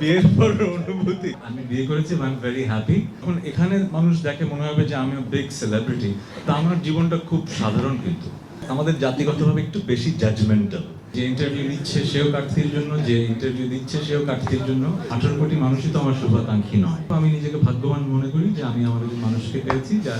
বিয়ের অনুভূতি। আমি বিয়ে করেছি আই এম ভেরি হ্যাপি এখন এখানে মানুষ দেখে মনে হবে যে আমি বিগ সেলিব্রিটি তা আমার জীবনটা খুব সাধারণ কিন্তু। আমাদের জাতিগতভাবে একটু বেশি জাজমেন্টাল যে ইন্টারভিউ নিচ্ছে সেও কার্তির জন্য, যে ইন্টারভিউ দিচ্ছে সেও কার্তির জন্য। আঠারো কোটি মানুষই তো আমার শুভাকাঙ্ক্ষী নয়। আমি নিজেকে ভাগ্যবান মনে করি যে আমি আমার মানুষকে পেয়েছি, যা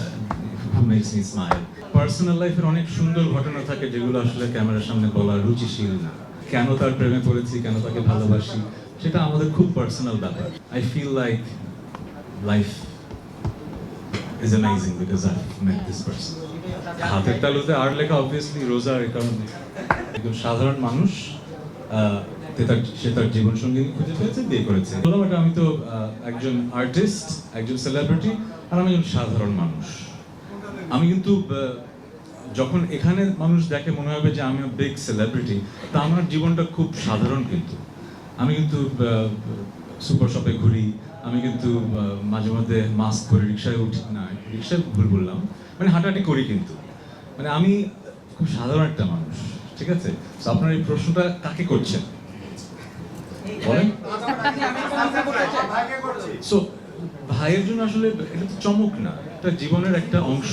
মেক্স মি স্মাইল পার্সোনাল লাইফের অনেক সুন্দর ঘটনা থাকে যেগুলো আসলে ক্যামেরার সামনে বলা রুচিশীল না। কেন তার প্রেমে পড়েছি, কেন তাকে ভালোবাসি, সেটা আমাদের খুব পার্সোনাল ব্যাপার। I feel like life is amazing because I met this person হাতের তালুতে আর লেখা অবভিয়াসলি রোজা এই কারণে। একজন সাধারণ মানুষ সে তার জীবন সঙ্গী খুঁজে পেয়েছে, বিয়ে করেছে। বললাম আমি তো একজন আর্টিস্ট একজন সেলিব্রিটি আর আমি একজন সাধারণ মানুষ। আমি কিন্তু যখন এখানে মানুষ দেখে মনে হবে যে আমি বিগ সেলিব্রিটি তা আমার জীবনটা খুব সাধারণ কিন্তু। আমি কিন্তু সুপার শপে ঘুরি, আমি কিন্তু মাঝে মধ্যে মাস্ক পরে রিক্সায় উঠি, না, রিক্সায় ভুল বললাম মানে হাঁটাহাঁটি করি কিন্তু। মানে আমি খুব সাধারণ একটা মানুষ, ঠিক আছে? আপনার এই প্রশ্নটা কাকে করছেন? সো ভাইয়ের জন্য আসলে এটা তো চমক না, এটা জীবনের একটা অংশ।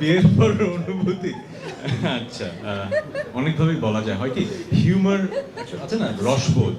বিয়ের পর অনুভূতি। আচ্ছা অনেকভাবেই বলা যায়। হয় কি? হিউমার আছে না? রসবোধ।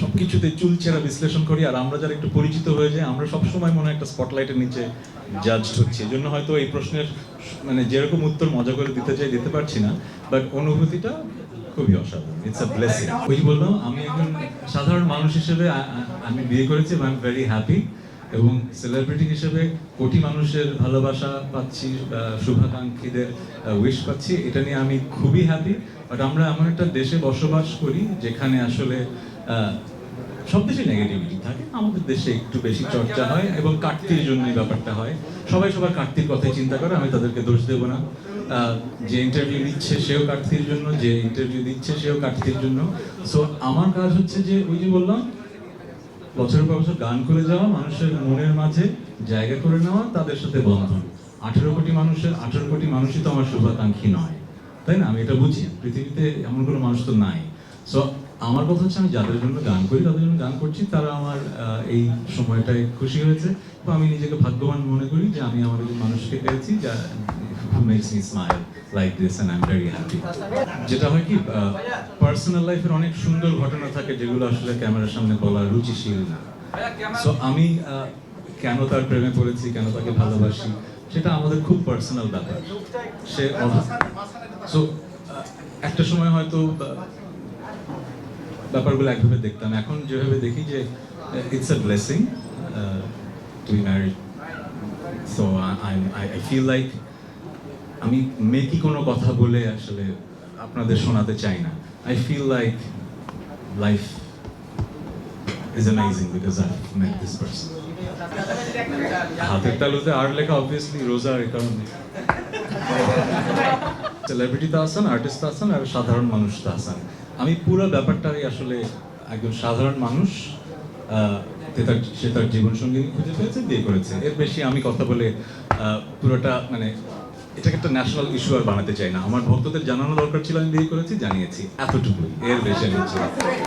সব কিছুতে চুলচেরা বিশ্লেষণ করি, আর আমরা যারা একটু পরিচিত হয়ে যায় আমরা সবসময় মনে একটা স্পটলাইটের নিচে জাজড হচ্ছি। এই জন্য হয়তো এই প্রশ্নের মানে যেরকম উত্তর মজা করে দিতে চাই, দিতে পারছি না বাট অনুভূতিটা খুবই অসাধারণ। ইটস আ ব্লেসিং ওই বললাম আমি একজন সাধারণ মানুষ হিসেবে আমি বিয়ে করেছি আই এম ভেরি হ্যাপি এবং সেলিব্রিটি হিসেবে কোটি মানুষের ভালোবাসা পাচ্ছি শুভাকাঙ্ক্ষীদের উইশ পাচ্ছি, এটা নিয়ে আমি খুবই হ্যাপি বাট আমরা এমন একটা দেশে বসবাস করি যেখানে আসলে সব দেশে নেগেটিভিটি থাকে, আমাদের দেশে একটু বেশি চর্চা হয় এবং কাটতির জন্যই ব্যাপারটা হয়। সবাই সবার কাটতির কথাই চিন্তা করে, আমি তাদেরকে দোষ দেব না। যে ইন্টারভিউ নিচ্ছে সেও কাটতির জন্য, যে ইন্টারভিউ দিচ্ছে সেও কাটতির জন্য। সো আমার কাজ হচ্ছে যে ওই যে বললাম বছরের পর বছর গান করে যাওয়া, মানুষের মনের মাঝে জায়গা করে নেওয়া, তাদের সাথে বন্ধন। আঠেরো কোটি মানুষের, আঠেরো কোটি মানুষই তো আমার শুভাকাঙ্ক্ষী নয়। তাই না? আমি এটা বুঝি। পৃথিবীতে এমন কোনো মানুষ তো নাই। সো আমার কথা হচ্ছে আমি যাদের জন্য গান করি, তাদের জন্য গান করছি, তারা আমার এই সময়টায় খুশি হয়েছে। তো আমি নিজেকে ভাগ্যবান মনে করি যে আমি আমার মানুষকে পেয়েছি যা স্মাইল যেটা হয় কি পার্সোনাল লাইফের অনেক সুন্দর ঘটনা থাকে যেগুলো আসলে ক্যামেরার সামনে বলা রুচিশীল না। সো আমি কেন তার প্রেমে পড়েছি, কেন তাকে ভালোবাসি, সেটা আমাদের খুব পার্সোনাল ব্যাপার। সে সো একটা সময় হয়তো ব্যাপারগুলো একভাবে দেখতাম। এখন যেভাবে দেখি যে it's a blessing to be married so I feel like আমি মেকি কোনো কথা বলে আসলে আপনাদের শোনাতে চাই না। I feel like life is amazing because I met this person হাতের তালুতে আর লেখা অবভিয়াসলি রোজা এই কারণে। সেলিব্রিটি তাহসান আর্টিস্ট তাহসান আর সাধারণ মানুষ তাহসান আমি পুরো ব্যাপারটাই আসলে একজন সাধারণ মানুষ তার সে তার জীবন সঙ্গী খুঁজে পেয়েছে, বিয়ে করেছে। এর বেশি আমি কথা বলে পুরোটা মানে এটাকে একটা ন্যাশনাল ইস্যু আর বানাতে চাই না। আমার ভক্তদের জানানো দরকার ছিল, আমি বিয়ে করেছি, জানিয়েছি। এতটুকুই। এর বেশি আমি।